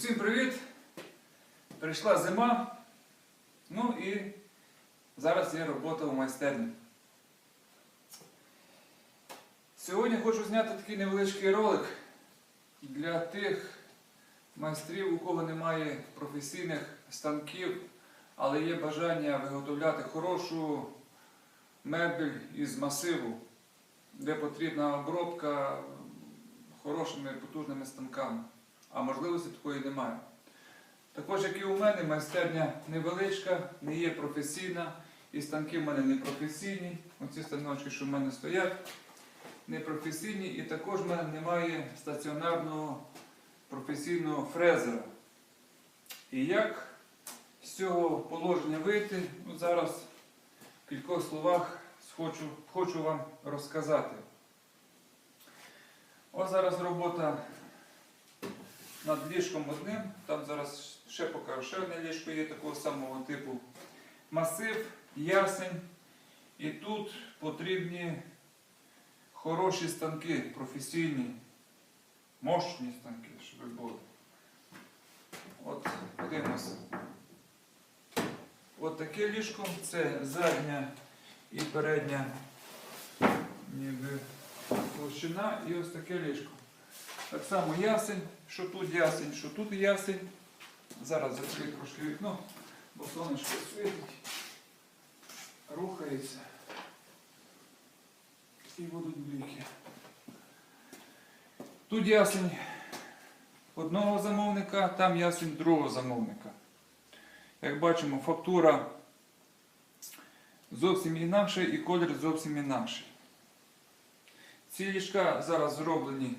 Усім привіт! Прийшла зима. Ну і зараз є робота у майстерні. Сьогодні хочу зняти такий невеличкий ролик для тих майстрів, у кого немає професійних станків, але є бажання виготовляти хорошу мебель із масиву, де потрібна обробка хорошими потужними станками а можливості такої немає. Також, як і у мене, майстерня невеличка, не є професійна, і станки в мене не професійні. Оці станочки, що в мене стоять, не професійні, і також в мене немає стаціонарного професійного фрезера. І як з цього положення вийти, ну, зараз в кількох словах хочу, хочу вам розказати. Ось зараз робота над ліжком одним. Там зараз ще покажу, ще одне ліжко є такого самого типу масив, ясень. І тут потрібні хороші станки, професійні, мощні станки, щоб були. От подивимося. От таке ліжко, це задня і передня ніби площина і ось таке ліжко. Так само ясень, що тут ясень, що тут ясень. Зараз закрию трошки вікно, бо сонечко світить, рухається і будуть бліки. Тут ясень одного замовника, там ясень другого замовника. Як бачимо, фактура зовсім інакша і колір зовсім інакший. Ці ліжка зараз зроблені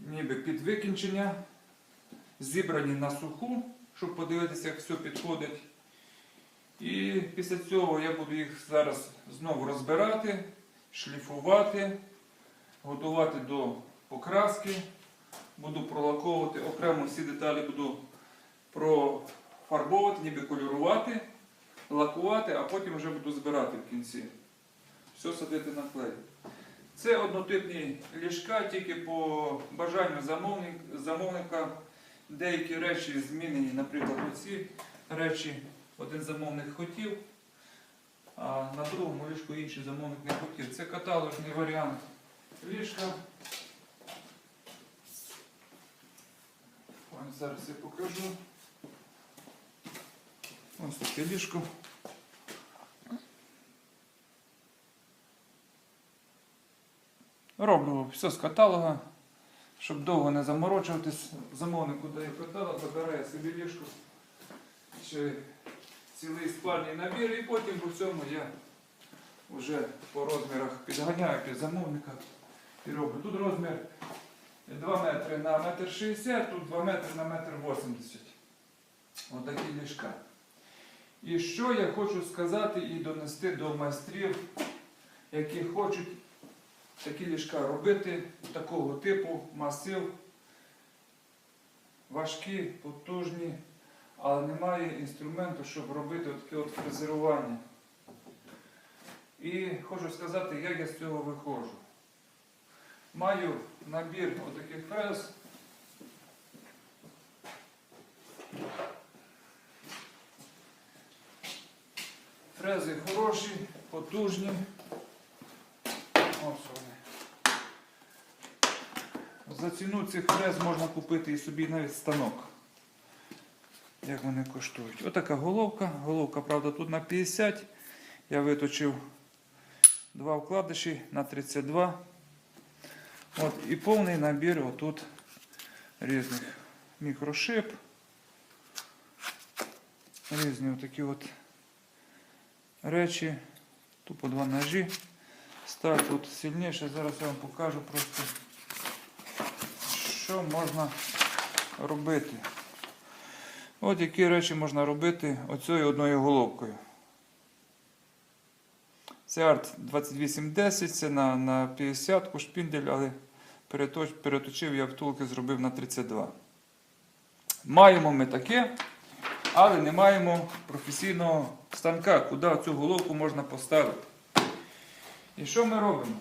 ніби під викінчення, зібрані на суху, щоб подивитися, як все підходить. І після цього я буду їх зараз знову розбирати, шліфувати, готувати до покраски, буду пролаковувати, окремо всі деталі буду профарбовувати, ніби кольорувати, лакувати, а потім вже буду збирати в кінці. Все садити на клей. Це однотипні ліжка, тільки по бажанню замовника деякі речі змінені, наприклад, оці речі один замовник хотів, а на другому ліжку інший замовник не хотів. Це каталожний варіант ліжка. Зараз я покажу. Ось таке ліжко. Роблю все з каталога, щоб довго не заморочуватись. Замовнику дає каталог, забирає собі ліжко, ще цілий спальний набір, і потім по цьому я вже по розмірах підганяю під замовника і роблю. Тут розмір 2 метри на 1,60 м, тут 2 метри на 1,80 м. Отакі ліжка. І що я хочу сказати і донести до майстрів, які хочуть такі ліжка робити такого типу масив, важкі, потужні, але немає інструменту, щоб робити таке от фрезерування. І хочу сказати, як я з цього виходжу. Маю набір отаких фрез. Фрези хороші, потужні. Ось. За ціну цих фрез можна купити і собі навіть станок. Як вони коштують. Отака головка. Головка, правда, тут на 50. Я виточив два вкладиші на 32. От, і повний набір отут різних мікрошип. Різні отакі от речі. Тут по два ножі. Сталь тут сильніше. Зараз я вам покажу просто, що можна робити. От які речі можна робити оцією одною головкою. Це арт 2810, це на на 50-ку шпіндель, але переточ, переточив я втулки, зробив на 32. Маємо ми таке, але не маємо професійного станка, куди цю головку можна поставити. І що ми робимо?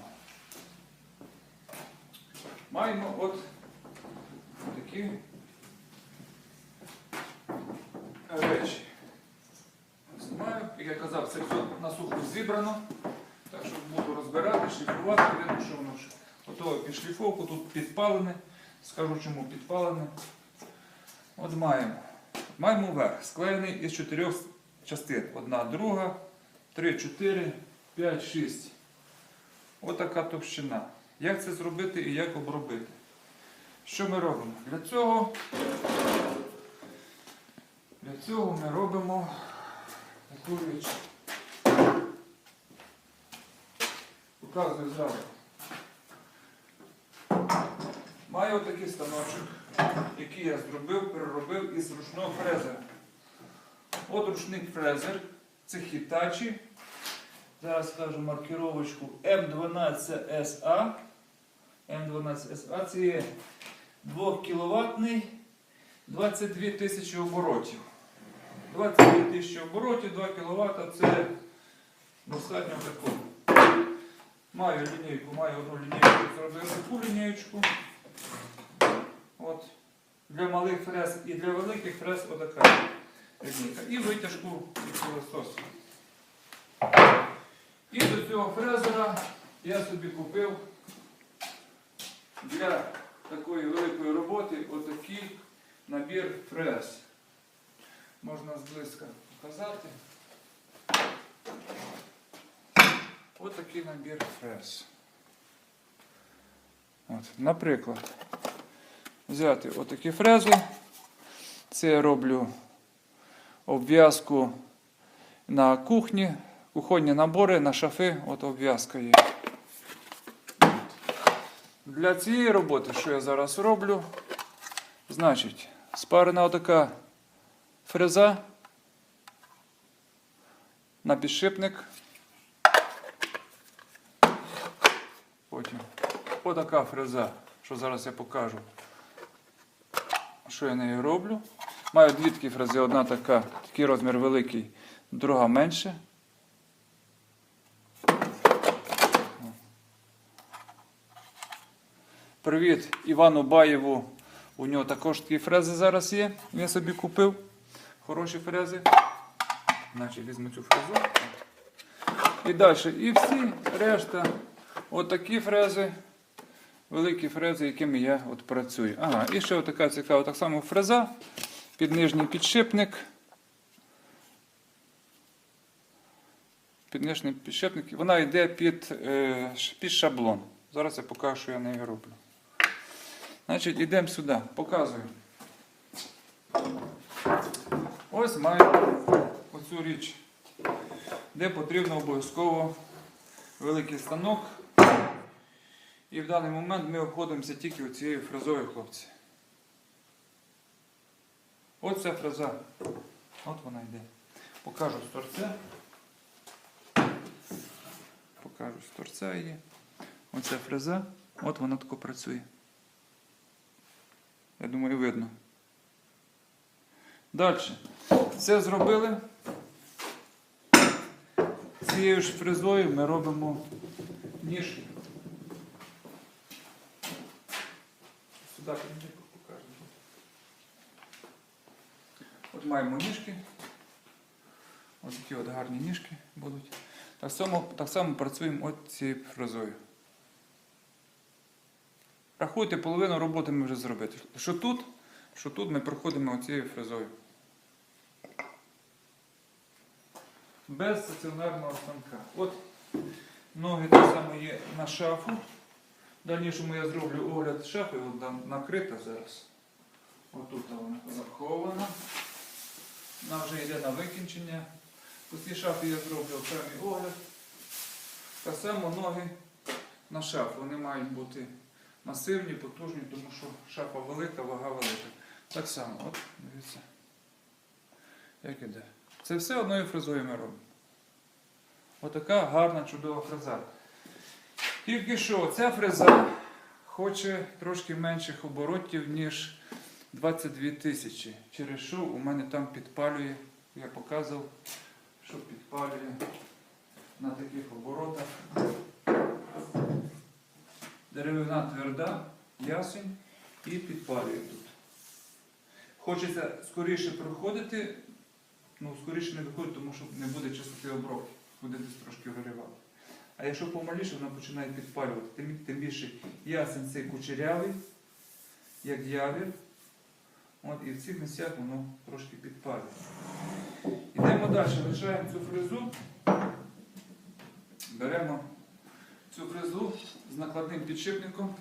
Маємо от такі речі. Знімаю, як я казав, це все на сухо зібрано. Так що буду розбирати, шліфувати, видно, що воно готове під шліфовку, тут підпалене. Скажу чому підпалене. От маємо. Маємо верх, склеєний із чотирьох частин. Одна, друга, три, чотири, п'ять, шість. Отака товщина. Як це зробити і як обробити? Що ми робимо? Для цього, для цього ми робимо таку річ. Показую зразу. Маю отакий станочок, який я зробив, переробив із ручного фрезера. От ручний фрезер, це Hitachi. Зараз скажу маркировочку М12SA. М12SA це є 2 кВт 22 тисячі оборотів. 22 тисячі оборотів, 2 кВт це достатньо такого. Маю лінійку, маю одну лінійку, зробив таку лінійку. От. Для малих фрез і для великих фрез отака лінійка. І витяжку від пилососу. І до цього фрезера я собі купив для такої великої роботи отакий набір фрез. Можна зблизька показати. Отакий набір фрез. От, наприклад, взяти отакі фрези. Це я роблю обв'язку на кухні, кухонні набори на шафи, от обв'язка є. Для цієї роботи, що я зараз роблю, значить, спарена отака фреза на підшипник. Потім отака фреза, що зараз я покажу, що я нею роблю. Маю дві такі фрези, одна така, такий розмір великий, друга менше. Привіт Івану Баєву. У нього також такі фрези зараз є. Він собі купив. Хороші фрези. Значить, візьму цю фрезу. І далі. І всі решта. Отакі фрези. Великі фрези, якими я от працюю. Ага, і ще така цікава, так само фреза. Під нижній підшипник. Під нижній підшипник. Вона йде під, е, під шаблон. Зараз я покажу, що я нею роблю. Значить, йдемо сюди, показую. Ось маю оцю річ, де потрібно обов'язково великий станок. І в даний момент ми обходимося тільки оцією фрезою, хлопці. От ця фреза. От вона йде. Покажу з торця. Покажу з її. Оця фреза. От вона тако працює. Я думаю, видно. Далі. Це зробили. Цією ж фрезою ми робимо ніжки. Сюди покажу. От маємо ніжки. Ось такі от гарні ніжки будуть. Так само, так само працюємо от цією фрезою. Рахуйте, половину роботи ми вже зробили. Що тут, що тут ми проходимо оцією фрезою. Без стаціонарного станка. От ноги так само є на шафу. В дальнішому я зроблю огляд шафи, там накрита зараз. Отут вона захована. Вона вже йде на викінчення. У цій шафі я зроблю окремий огляд. Так само ноги на шафу. Вони мають бути масивні, потужні, тому що шафа велика, вага велика. Так само, от, дивіться. Як іде. Це все одною фрезою ми робимо. Отака гарна, чудова фреза. Тільки що ця фреза хоче трошки менших оборотів, ніж 22 тисячі. Через що у мене там підпалює, я показував, що підпалює на таких оборотах. Деревина тверда, ясень і підпалює тут. Хочеться скоріше проходити, ну скоріше не виходить, тому що не буде чистоти обробки, буде десь трошки виривати. А якщо помаліше, вона починає підпалювати. Тим, тим більше ясен цей кучерявий, як явір. От, і в цих місцях воно трошки підпалює. Йдемо далі, лишаємо цю фрезу. Беремо цю фрезу з накладним підшипником.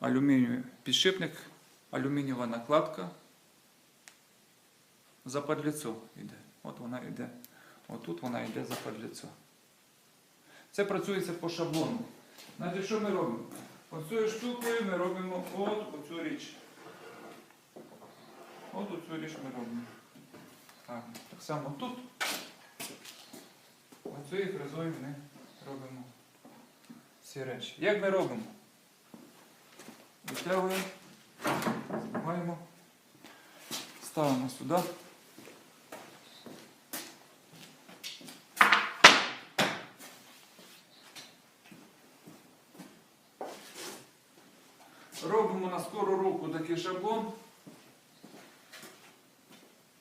Алюмінієвий підшипник, алюмінієва накладка. За подліцо йде. От вона йде. Отут вона йде за подліцо. Це працюється по шаблону. Знаєте, що ми робимо? Оцею штукою ми робимо от оцю річ. От оцю річ ми робимо. Так, так само тут. Оцією фрезою ми робимо ці речі. Як ми робимо? Витягуємо, знімаємо, ставимо сюди. Робимо на скору руку такий шаблон,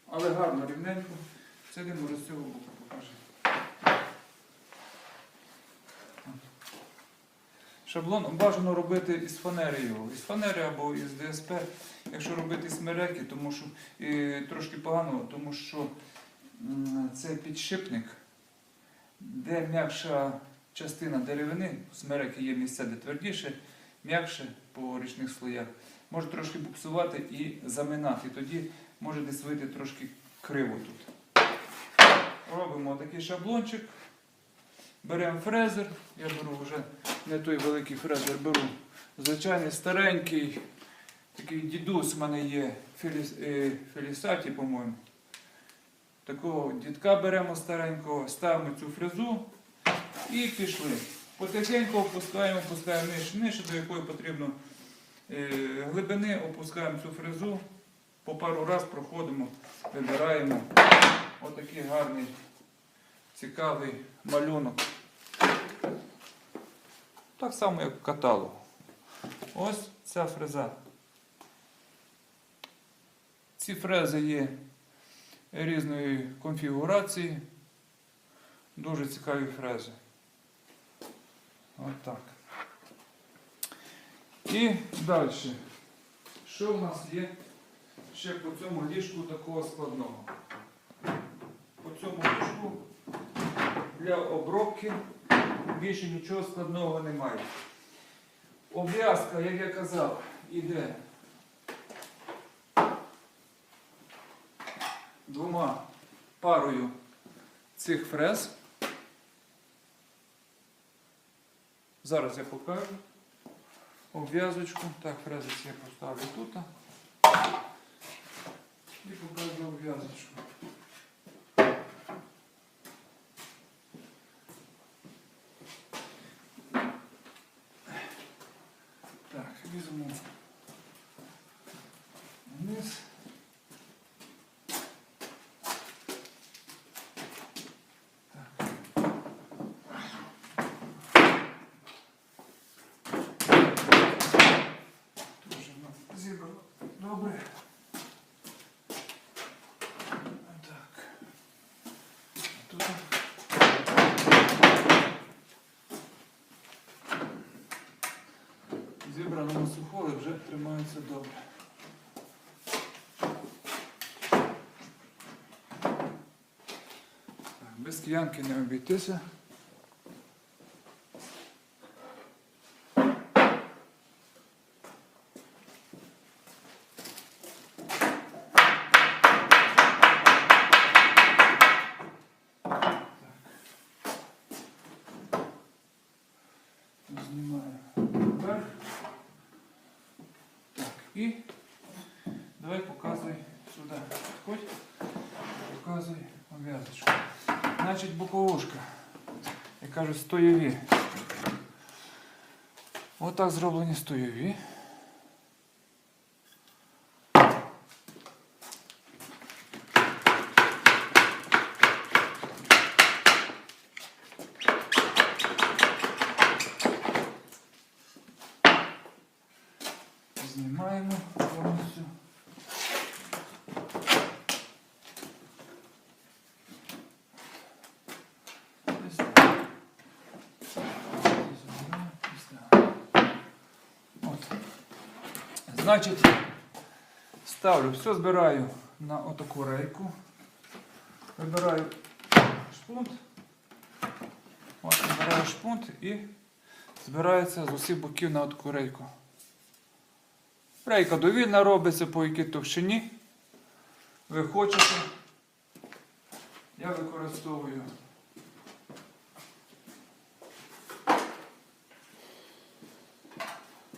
але гарно, рівненько. Він з цього боку Шаблон бажано робити із фанери його, із фанери або із ДСП, якщо робити з мереки, тому що і трошки погано, тому що це підшипник, де м'якша частина деревини, з мереки є місця, де твердіше, м'якше по річних слоях, може трошки буксувати і заминати. Тоді може десь вийти трошки криво тут. Робимо такий шаблончик. Беремо фрезер, я беру вже не той великий фрезер, беру звичайний старенький, такий дідусь в мене є, Феліс, е, Фелісаті, по-моєму. Такого дідка беремо старенького, ставимо цю фрезу і пішли. Потихеньку опускаємо, опускаємо нижче, нижче, до якої потрібно е, глибини, опускаємо цю фрезу, по пару раз проходимо, вибираємо отакий гарний, цікавий малюнок. Так само, як в каталогу. Ось ця фреза. Ці фрези є різної конфігурації. Дуже цікаві фрези. От так. І далі. Що в нас є ще по цьому ліжку такого складного? По цьому ліжку для обробки більше нічого складного немає. Обв'язка, як я казав, іде двома парою цих фрез. Зараз я покажу обв'язочку. Так, фрезиці я поставлю тут. І покажу обв'язочку. Так, візьму вниз. Так. Дуже воно зібрано. Добре. Так. Тут. Зібрано на сухоле вже тримається добре. Так, Без киянки не обійтися. і давай показуй сюди. Ходь, показуй обв'язочку. Значить, боковушка. Я кажу, стоєві. Отак зроблені стоєві. Значить, ставлю, все збираю на отаку рейку. Вибираю шпунт. От, вибираю шпунт і збирається з усіх боків на таку рейку. Рейка довільна робиться по якій товщині. Ви хочете. Я використовую.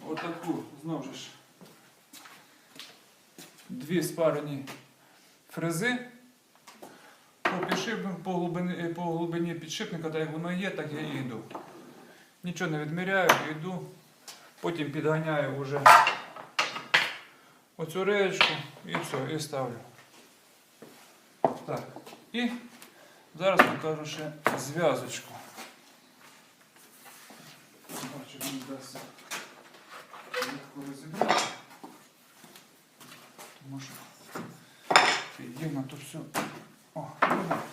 Отаку, знову ж. Дві спарені фрези. По, підшипнику, по, глибині, по глибині підшипника, так як воно є, так я і йду. Нічого не відміряю, йду. Потім підганяю вже оцю реєчку і все, і ставлю. Так. І зараз покажу ще зв'язочку. Бачу, мені вдасться легко розібрати. Тому що то все. О. Так.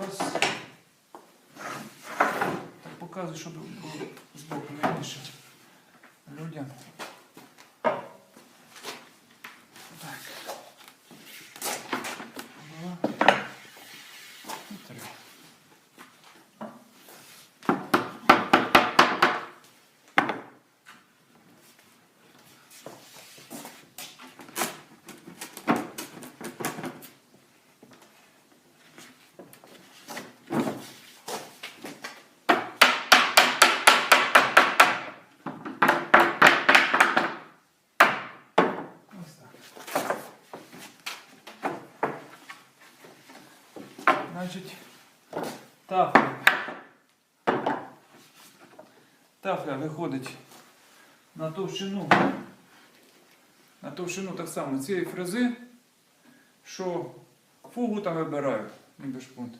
Раз. Так показую, щоб збоку видніше людям. Так. Два. І три. Ось так. Значить, тафля. Тафля виходить на товщину. На товщину так само цієї фрези, що фугу там вибираю, ніби шпунт.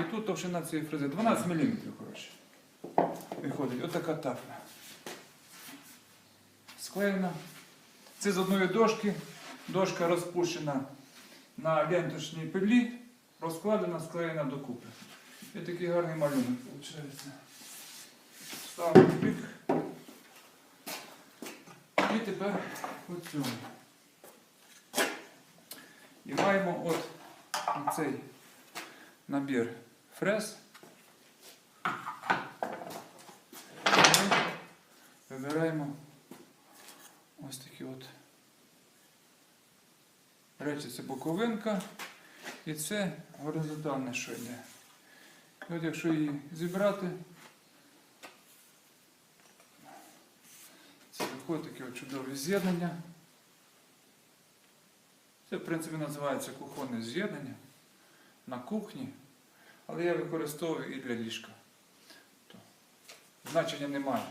І тут товщина цієї фрези 12 мм, коротше. Виходить отака тафля. Склеєна. Це з одної дошки. Дошка розпущена на ленточній пилі, розкладена, склеєна докупи. І такий гарний малюнок виходить. Ставимо бік. І тепер оцю. І маємо от цей набір фрез. Ми вибираємо ось такі от речі, це боковинка і це горизонтальне, що йде. І от якщо її зібрати, це виходить таке чудове з'єднання. Це, в принципі, називається кухонне з'єднання на кухні, але я використовую і для ліжка. То Значення немає.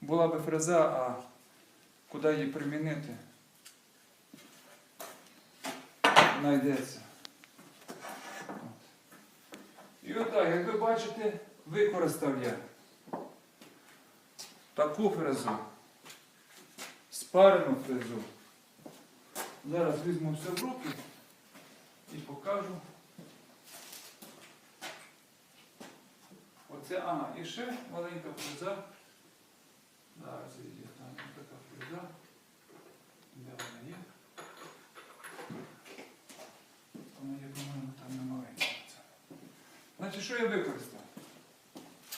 Була би фреза, а куди її примінити? Знайдеться. І отак, як ви бачите, використав я таку фрезу, спарену фрезу. Зараз візьму все в руки і покажу. Оце, ага, і ще маленька фреза. Зараз є там така фреза. Де вона є? Вона є, по-моєму, там не маленька. ця. Значить, що я використав?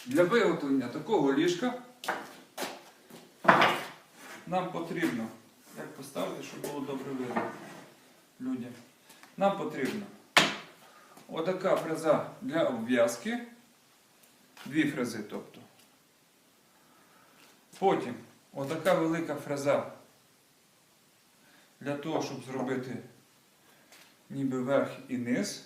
Для виготовлення такого ліжка нам потрібно, як поставити, щоб було добре видно людям. Нам потрібно отака фреза для обв'язки. Дві фрези, тобто. Потім отака велика фреза для того, щоб зробити ніби верх і низ.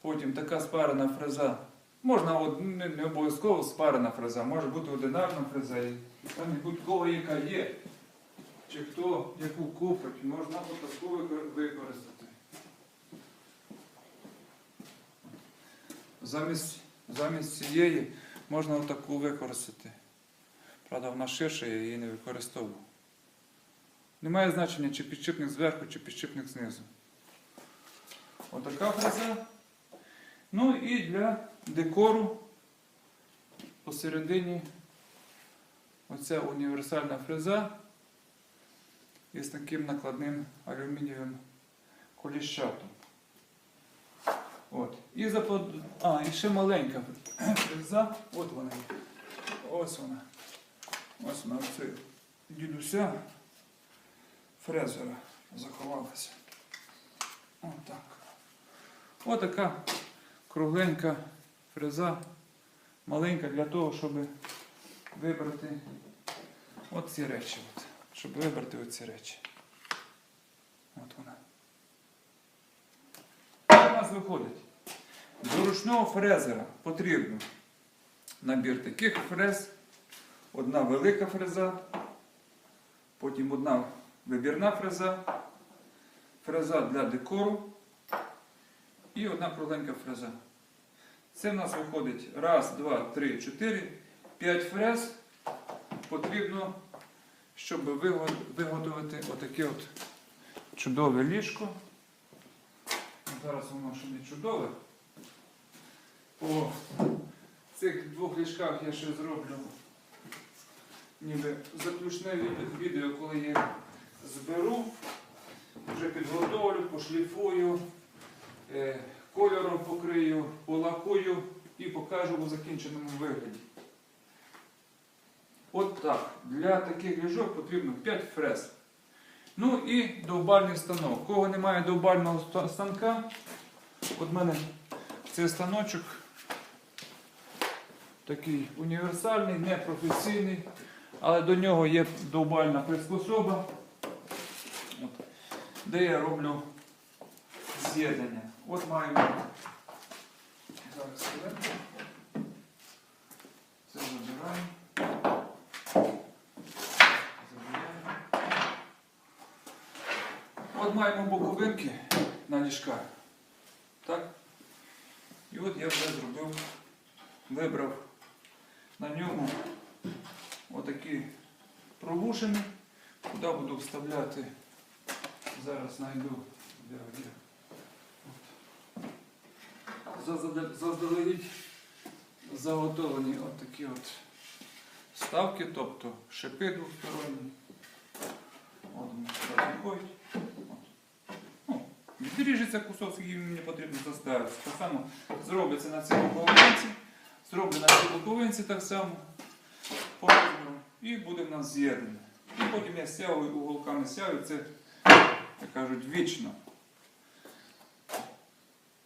Потім така спарена фреза. Можна от, не, не обов'язково спарена фреза, може бути одинарна фреза. І Там будь-кого яка є. Чи хто яку купить, можна отаку використати. Замість замість цієї можна отаку використати. Правда, вона ширша, я її не використовував. Немає значення, чи підшипник зверху, чи підшипник знизу. Отака фреза. Ну і для декору посередині оця універсальна фреза із таким накладним алюмінієвим коліщатом. От. І запод... А, і ще маленька фреза. От вона. Ось вона. Ось вона це дідуся фрезера заховалася. Отак. Отака кругленька фреза, маленька для того, щоб вибрати оці речі. От. Щоб вибрати оці речі. От вона. Що у нас виходить? До ручного фрезера потрібно набір таких фрез, одна велика фреза, потім одна вибірна фреза, фреза для декору і одна кругленька фреза. Це в нас виходить раз, два, три, чотири, п'ять фрез. Потрібно, щоб виготовити отаке от чудове ліжко. Зараз воно ще не чудове. По цих двох ліжках я ще зроблю ніби заключне відео, коли я зберу, вже підготовлю, пошліфую, кольором покрию, полакую і покажу у закінченому вигляді. От так. Для таких ліжок потрібно 5 фрез. Ну і довбальний станок. Кого немає довбального станка, от в мене цей станочок такий універсальний, непрофесійний, але до нього є довбальна приспособа, де я роблю з'єднання. От маємо. Зараз хвилинку. Це забираємо. Забираємо. От маємо боковинки на ліжках. Так? І от я вже зробив, вибрав на ньому отакі провушини, куди буду вставляти. Зараз знайду. Де, Заздалегідь заготовлені от такі от вставки, тобто шипи двосторонні. Ну, Відріжеться кусок, який мені потрібно заставити. Так само зробиться на цій боковинці, зроблю на цій боковинці так само по розміру. І буде в нас з'єднане. І потім я сяю уголками сяю, це, як кажуть, вічно.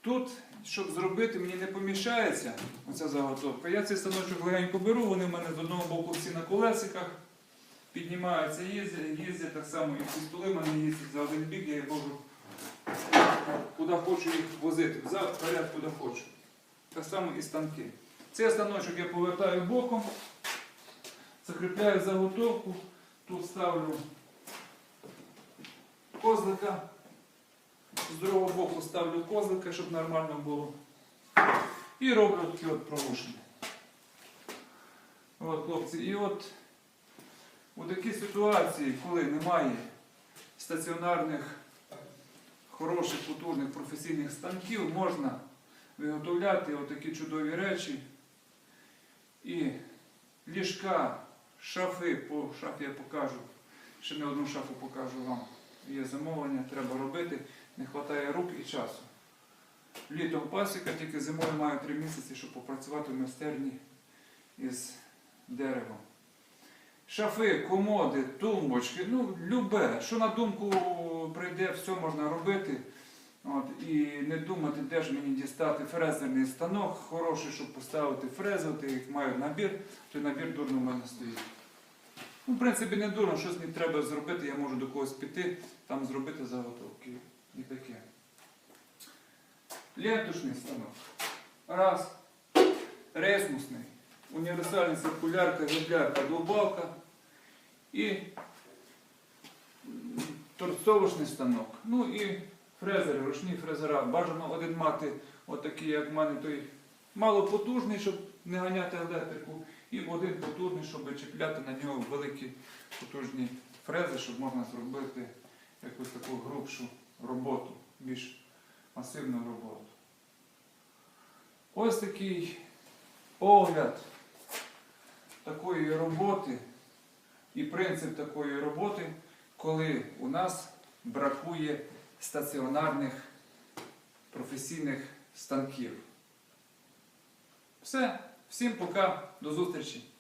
Тут, щоб зробити, мені не поміщається оця заготовка. Я цей станочок легенько беру, вони в мене з одного боку всі на колесиках, піднімаються, їздять, їздять так само, і ці столи в мене їздять за один бік, я їх можу куди хочу їх возити, взад, вперед, куди хочу. Так само і станки. Цей станочок я повертаю боком, закріпляю заготовку, тут ставлю козлика. З другого боку ставлю козлика, щоб нормально було. І роблю такі от провушення. От, хлопці, і от у такій ситуації, коли немає стаціонарних, хороших, потужних професійних станків, можна виготовляти отакі чудові речі. І ліжка, шафи, по шафі я покажу, ще не одну шафу покажу вам. Є замовлення, треба робити, не вистачає рук і часу. Літом пасіка, тільки зимою маю три місяці, щоб попрацювати в майстерні із деревом. Шафи, комоди, тумбочки, ну любе, що на думку прийде, все можна робити. От, і не думати, де ж мені дістати фрезерний станок, хороший, щоб поставити фрезувати, як маю набір, той набір дурно в мене стоїть. Ну, в принципі, не дурно, щось мені треба зробити, я можу до когось піти, там зробити заготовки. І таке. Лентушний станок. Раз. Ресмусний. Універсальний циркулярка, гіблярка, долбалка. І торцовочний станок. Ну і фрезери, ручні фрезера. Бажано один мати, отакий, як в мене той малопотужний, щоб не ганяти електрику, і один потужний, щоб чіпляти на нього великі потужні фрези, щоб можна зробити якусь таку грубшу роботу, більш масивну роботу. Ось такий огляд такої роботи і принцип такої роботи, коли у нас бракує стаціонарних професійних станків. Все, всім пока, до зустрічі!